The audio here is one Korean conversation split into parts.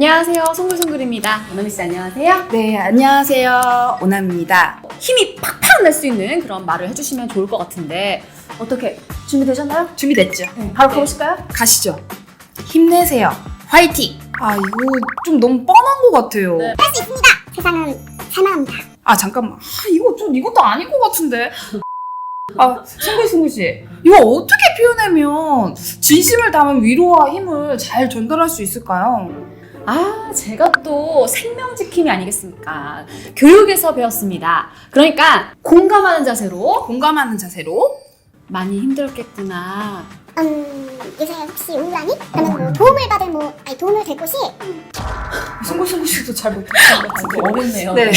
안녕하세요. 송글송글입니다. 오나미 씨 안녕하세요. 네, 안녕하세요. 오남입니다. 힘이 팍팍 날 수 있는 그런 말을 해주시면 좋을 것 같은데 어떻게 준비되셨나요? 준비됐죠? 바로 네. 가보실까요? 가시죠. 힘내세요. 화이팅! 아, 이거 좀 너무 뻔한 것 같아요. 네. 세상은 살만합니다. 아, 잠깐만. 아, 이거 좀, 이것도 아닐 것 같은데. 아, 승구승구 씨. 이거 어떻게 표현하면 진심을 담은 위로와 힘을 잘 전달할 수 있을까요? 아, 제가 또 생명지킴이 아니겠습니까? 교육에서 배웠습니다. 그러니까 공감하는 자세로 공감하는 자세로. 많이 힘들었겠구나. 음, 요새 혹시 우울하니? 그러면 뭐 도움을 받을 뭐, 아니 도움을 될 곳이 승구승구 씨도 잘 못하는 것 같은데. 어렵네요. 네.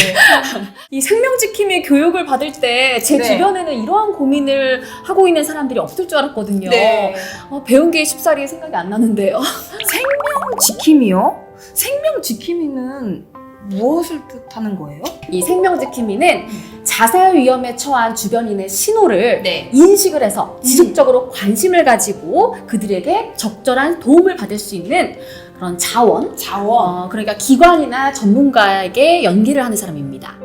이 생명지킴이 교육을 받을 때 제 네. 주변에는 이러한 고민을 하고 있는 사람들이 없을 줄 알았거든요. 네. 어, 배운 게 쉽사리 생각이 안 나는데요. 생명 지킴이요? 생명 지킴이는 무엇을 뜻하는 거예요? 이 생명지킴이는 자살 위험에 처한 주변인의 신호를 네. 인식을 해서 지속적으로 관심을 가지고 그들에게 적절한 도움을 받을 수 있는 그런 자원, 자원. 어, 그러니까 기관이나 전문가에게 연기를 하는 사람입니다.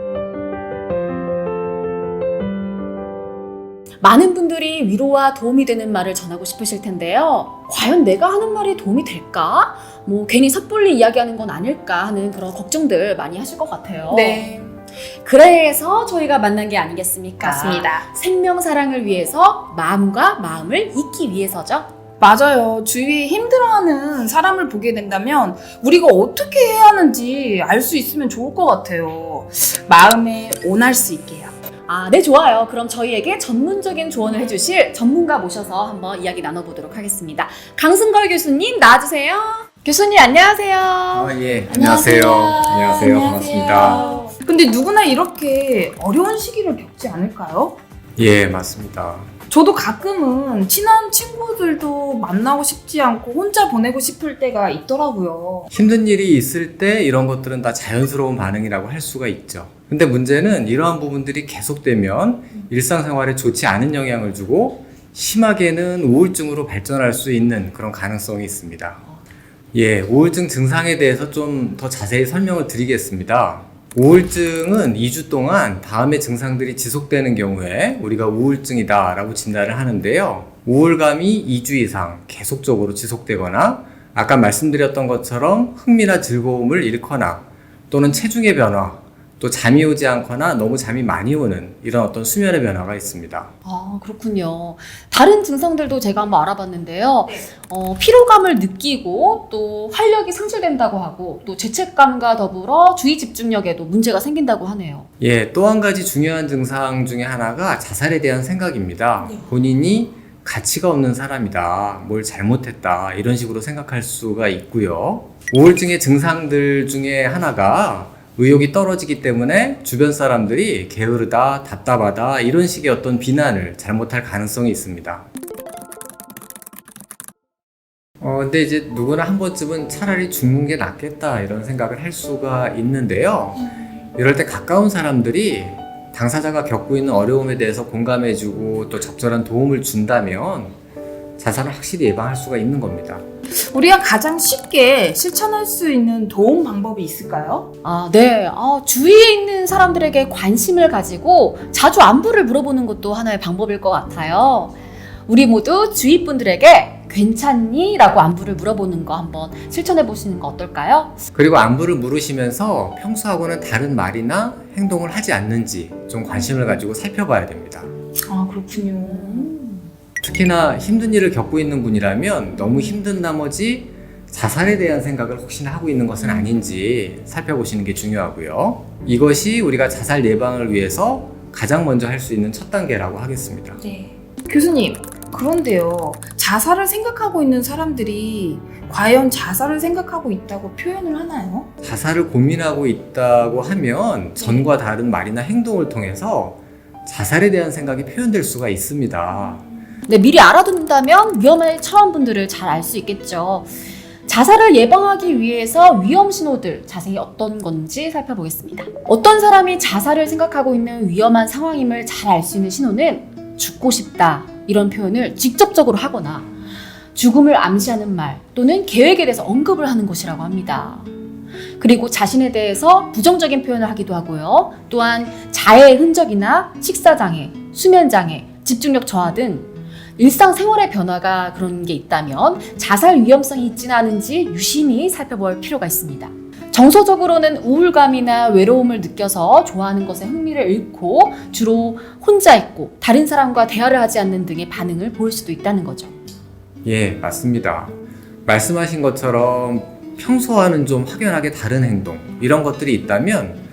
많은 분들이 위로와 도움이 되는 말을 전하고 싶으실 텐데요. 과연 내가 하는 말이 도움이 될까? 뭐 괜히 섣불리 이야기하는 건 아닐까 하는 그런 걱정들 많이 하실 것 같아요. 네. 그래서 저희가 만난 게 아니겠습니까? 맞습니다. 생명 사랑을 위해서 마음과 마음을 잇기 위해서죠. 맞아요. 주위에 힘들어하는 사람을 보게 된다면 우리가 어떻게 해야 하는지 알 수 있으면 좋을 것 같아요. 마음에 온할 수 있게요. 아, 네, 좋아요. 그럼 저희에게 전문적인 조언을 해주실 전문가 모셔서 한번 이야기 나눠보도록 하겠습니다. 강승걸 교수님, 나와주세요. 교수님, 안녕하세요. 아, 예. 안녕하세요. 안녕하세요. 반갑습니다. 근데 누구나 이렇게 어려운 시기를 겪지 않을까요? 예, 맞습니다. 저도 가끔은 친한 친구들도 만나고 싶지 않고 혼자 보내고 싶을 때가 있더라고요. 힘든 일이 있을 때 이런 것들은 다 자연스러운 반응이라고 할 수가 있죠. 근데 문제는 이러한 부분들이 계속되면 일상생활에 좋지 않은 영향을 주고 심하게는 우울증으로 발전할 수 있는 그런 가능성이 있습니다. 예, 우울증 증상에 대해서 좀 더 자세히 설명을 드리겠습니다. 우울증은 2주 동안 다음의 증상들이 지속되는 경우에 우리가 우울증이다 라고 진단을 하는데요. 우울감이 2주 이상 계속적으로 지속되거나 아까 말씀드렸던 것처럼 흥미나 즐거움을 잃거나 또는 체중의 변화, 또 잠이 오지 않거나 너무 잠이 많이 오는 이런 어떤 수면의 변화가 있습니다. 아, 그렇군요. 다른 증상들도 제가 한번 알아봤는데요. 어, 피로감을 느끼고 또 활력이 상실된다고 하고 또 죄책감과 더불어 주의 집중력에도 문제가 생긴다고 하네요. 예, 또 한 가지 중요한 증상 중에 하나가 자살에 대한 생각입니다. 본인이 가치가 없는 사람이다, 뭘 잘못했다, 이런 식으로 생각할 수가 있고요. 우울증의 증상들 중에 하나가 의욕이 떨어지기 때문에 주변 사람들이 게으르다, 답답하다, 이런 식의 어떤 비난을 잘못할 가능성이 있습니다. 어, 근데 이제 누구나 한 번쯤은 차라리 죽는 게 낫겠다, 이런 생각을 할 수가 있는데요. 이럴 때 가까운 사람들이 당사자가 겪고 있는 어려움에 대해서 공감해주고 또 적절한 도움을 준다면 자살을 확실히 예방할 수가 있는 겁니다. 우리가 가장 쉽게 실천할 수 있는 도움 방법이 있을까요? 아, 네. 아, 주위에 있는 사람들에게 관심을 가지고 자주 안부를 물어보는 것도 하나의 방법일 것 같아요. 우리 모두 주위 분들에게 괜찮니? 라고 안부를 물어보는 거 한번 실천해 보시는 거 어떨까요? 그리고 안부를 물으시면서 평소하고는 다른 말이나 행동을 하지 않는지 좀 관심을 가지고 살펴봐야 됩니다. 아, 그렇군요. 특히나 힘든 일을 겪고 있는 분이라면 너무 힘든 나머지 자살에 대한 생각을 혹시나 하고 있는 것은 아닌지 살펴보시는 게 중요하고요. 이것이 우리가 자살 예방을 위해서 가장 먼저 할 수 있는 첫 단계라고 하겠습니다. 네. 교수님, 그런데요. 자살을 생각하고 있는 사람들이 과연 자살을 생각하고 있다고 표현을 하나요? 자살을 고민하고 있다고 하면 전과 다른 말이나 행동을 통해서 자살에 대한 생각이 표현될 수가 있습니다. 네, 미리 알아둔다면 위험에 처한 분들을 잘 알 수 있겠죠. 자살을 예방하기 위해서 위험 신호들 자세히 어떤 건지 살펴보겠습니다. 어떤 사람이 자살을 생각하고 있는 위험한 상황임을 잘 알 수 있는 신호는 죽고 싶다 이런 표현을 직접적으로 하거나 죽음을 암시하는 말 또는 계획에 대해서 언급을 하는 것이라고 합니다. 그리고 자신에 대해서 부정적인 표현을 하기도 하고요. 또한 자해의 흔적이나 식사장애, 수면장애, 집중력 저하 등 일상생활의 변화가 그런 게 있다면 자살 위험성이 있지는 않은지 유심히 살펴볼 필요가 있습니다. 정서적으로는 우울감이나 외로움을 느껴서 좋아하는 것에 흥미를 잃고 주로 혼자 있고 다른 사람과 대화를 하지 않는 등의 반응을 보일 수도 있다는 거죠. 예, 맞습니다. 말씀하신 것처럼 평소와는 좀 확연하게 다른 행동, 이런 것들이 있다면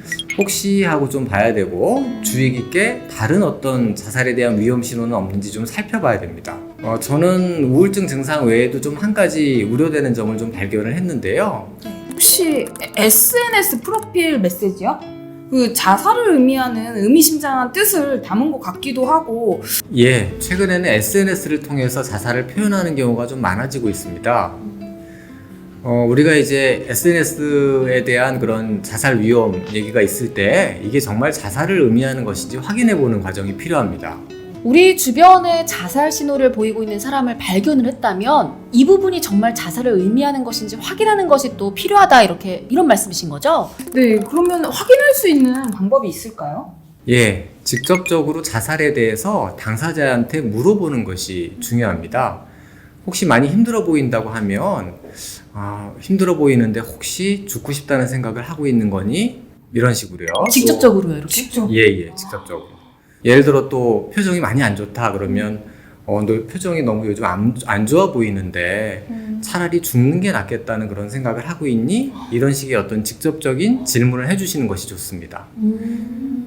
혹시 하고 좀 봐야 되고 주의 깊게 다른 어떤 자살에 대한 위험 신호는 없는지 좀 살펴봐야 됩니다. 어, 저는 우울증 증상 외에도 좀 한 가지 우려되는 점을 좀 발견을 했는데요. 혹시 SNS 프로필 메시지요? 그 자살을 의미하는 의미심장한 뜻을 담은 것 같기도 하고 예, 최근에는 SNS를 통해서 자살을 표현하는 경우가 좀 많아지고 있습니다. 어, 우리가 이제 SNS에 대한 그런 자살 위험 얘기가 있을 때 이게 정말 자살을 의미하는 것인지 확인해 보는 과정이 필요합니다. 우리 주변에 자살 신호를 보이고 있는 사람을 발견을 했다면 이 부분이 정말 자살을 의미하는 것인지 확인하는 것이 또 필요하다 이렇게 이런 말씀이신 거죠? 네 그러면 확인할 수 있는 방법이 있을까요? 예, 직접적으로 자살에 대해서 당사자한테 물어보는 것이 중요합니다. 혹시 많이 힘들어 보인다고 하면, 아, 힘들어 보이는데 혹시 죽고 싶다는 생각을 하고 있는 거니? 이런 식으로요. 직접적으로요 이렇게? 직접 예, 예, 직접적으로. 예를 들어 또 표정이 많이 안 좋다 그러면, 어, 너 표정이 너무 요즘 안, 안 좋아 보이는데 차라리 죽는 게 낫겠다는 그런 생각을 하고 있니? 이런 식의 어떤 직접적인 질문을 해주시는 것이 좋습니다.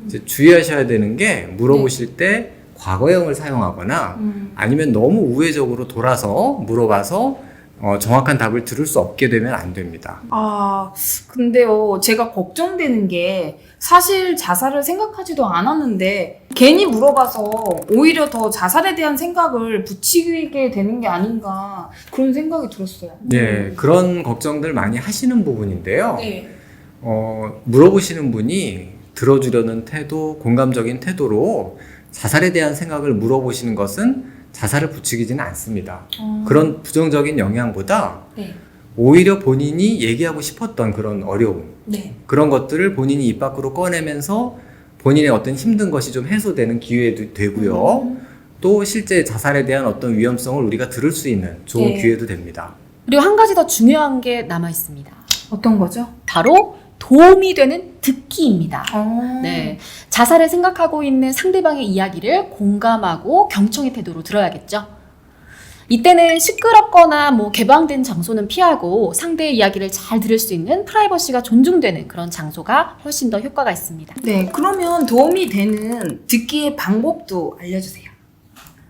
이제 주의하셔야 되는 게 물어보실 때 과거형을 사용하거나 아니면 너무 우회적으로 돌아서 물어봐서 어, 정확한 답을 들을 수 없게 되면 안 됩니다. 아, 근데요, 제가 걱정되는 게 사실 자살을 생각하지도 않았는데 괜히 물어봐서 오히려 더 자살에 대한 생각을 붙이게 되는 게 아닌가 그런 생각이 들었어요. 네, 그런 걱정들 많이 하시는 부분인데요. 네. 어, 물어보시는 분이 들어주려는 태도, 공감적인 태도로 자살에 대한 생각을 물어보시는 것은 자살을 부추기지는 않습니다. 그런 부정적인 영향보다 네. 오히려 본인이 얘기하고 싶었던 그런 어려움, 네. 그런 것들을 본인이 입 밖으로 꺼내면서 본인의 어떤 힘든 것이 좀 해소되는 기회도 되고요. 또 실제 자살에 대한 어떤 위험성을 우리가 들을 수 있는 좋은 네. 기회도 됩니다. 그리고 한 가지 더 중요한 게 남아 있습니다. 어떤 거죠? 바로 도움이 되는 듣기입니다. 어. 네. 자살을 생각하고 있는 상대방의 이야기를 공감하고 경청의 태도로 들어야겠죠. 이때는 시끄럽거나 뭐 개방된 장소는 피하고 상대의 이야기를 잘 들을 수 있는 프라이버시가 존중되는 그런 장소가 훨씬 더 효과가 있습니다. 네, 그러면 도움이 되는 듣기의 방법도 알려주세요.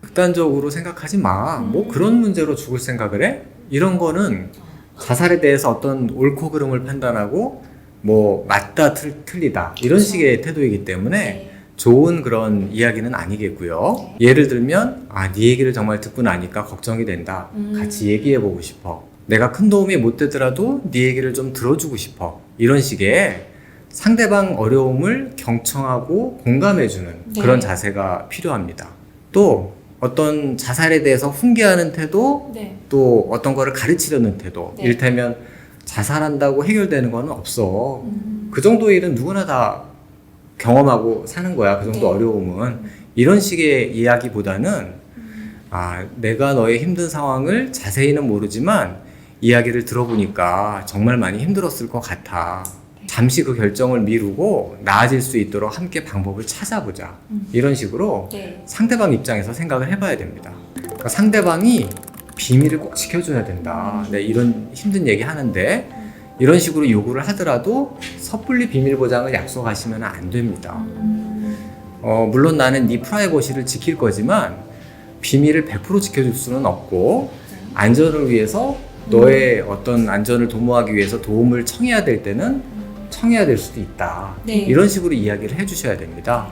극단적으로 생각하지 마. 뭐 그런 문제로 죽을 생각을 해? 이런 거는 자살에 대해서 어떤 옳고 그름을 판단하고 뭐 맞다 틀, 틀리다 이런 식의 태도이기 때문에 좋은 그런 이야기는 아니겠고요. 예를 들면 아네 얘기를 정말 듣고 나니까 걱정이 된다. 같이 얘기해 보고 싶어. 내가 큰 도움이 못 되더라도 네 얘기를 좀 들어주고 싶어. 이런 식의 상대방 어려움을 경청하고 공감해주는 그런 자세가 필요합니다. 또 어떤 자살에 대해서 훈계하는 태도, 네. 또 어떤 거를 가르치려는 태도. 네. 이를테면 자살한다고 해결되는 거는 없어. 그 정도 일은 누구나 다 경험하고 사는 거야. 그 정도 어려움은. 이런 식의 이야기보다는 아, 내가 너의 힘든 상황을 자세히는 모르지만 이야기를 들어보니까 정말 많이 힘들었을 것 같아. 잠시 그 결정을 미루고 나아질 수 있도록 함께 방법을 찾아보자. 이런 식으로 상대방 입장에서 생각을 해봐야 됩니다. 그러니까 상대방이 비밀을 꼭 지켜줘야 된다. 네, 이런 힘든 얘기 하는데 이런 식으로 요구를 하더라도 섣불리 비밀 보장을 약속하시면 안 됩니다. 어, 물론 나는 네 프라이버시를 지킬 거지만 비밀을 100% 지켜줄 수는 없고 안전을 위해서 너의 어떤 안전을 도모하기 위해서 도움을 청해야 될 때는 청해야 될 수도 있다. 네. 이런 식으로 이야기를 해주셔야 됩니다.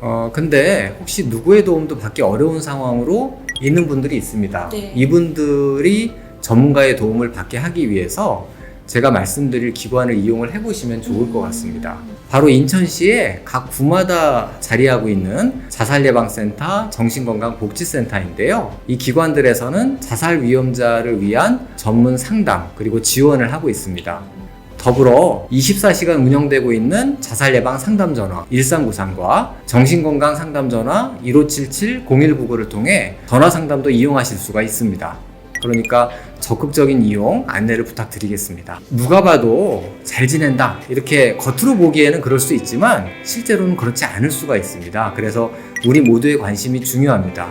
어, 근데 혹시 누구의 도움도 받기 어려운 상황으로 있는 분들이 있습니다. 네. 이분들이 전문가의 도움을 받게 하기 위해서 제가 말씀드릴 기관을 이용을 해보시면 좋을 것 같습니다. 바로 인천시에 각 구마다 자리하고 있는 자살예방센터, 정신건강복지센터인데요. 이 기관들에서는 자살 위험자를 위한 전문 상담 그리고 지원을 하고 있습니다. 더불어 24시간 운영되고 있는 자살 예방 상담 전화 1393과 정신건강 상담 전화 1577-0199를 통해 전화 상담도 이용하실 수가 있습니다. 그러니까 적극적인 이용 안내를 부탁드리겠습니다. 누가 봐도 잘 지낸다 이렇게 겉으로 보기에는 그럴 수 있지만 실제로는 그렇지 않을 수가 있습니다. 그래서 우리 모두의 관심이 중요합니다.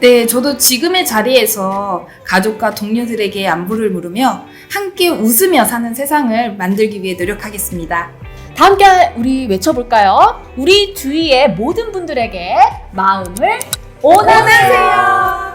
네, 저도 지금의 자리에서 가족과 동료들에게 안부를 물으며 함께 웃으며 사는 세상을 만들기 위해 노력하겠습니다. 다 함께 우리 외쳐볼까요? 우리 주위의 모든 분들에게 마음을 오나세요.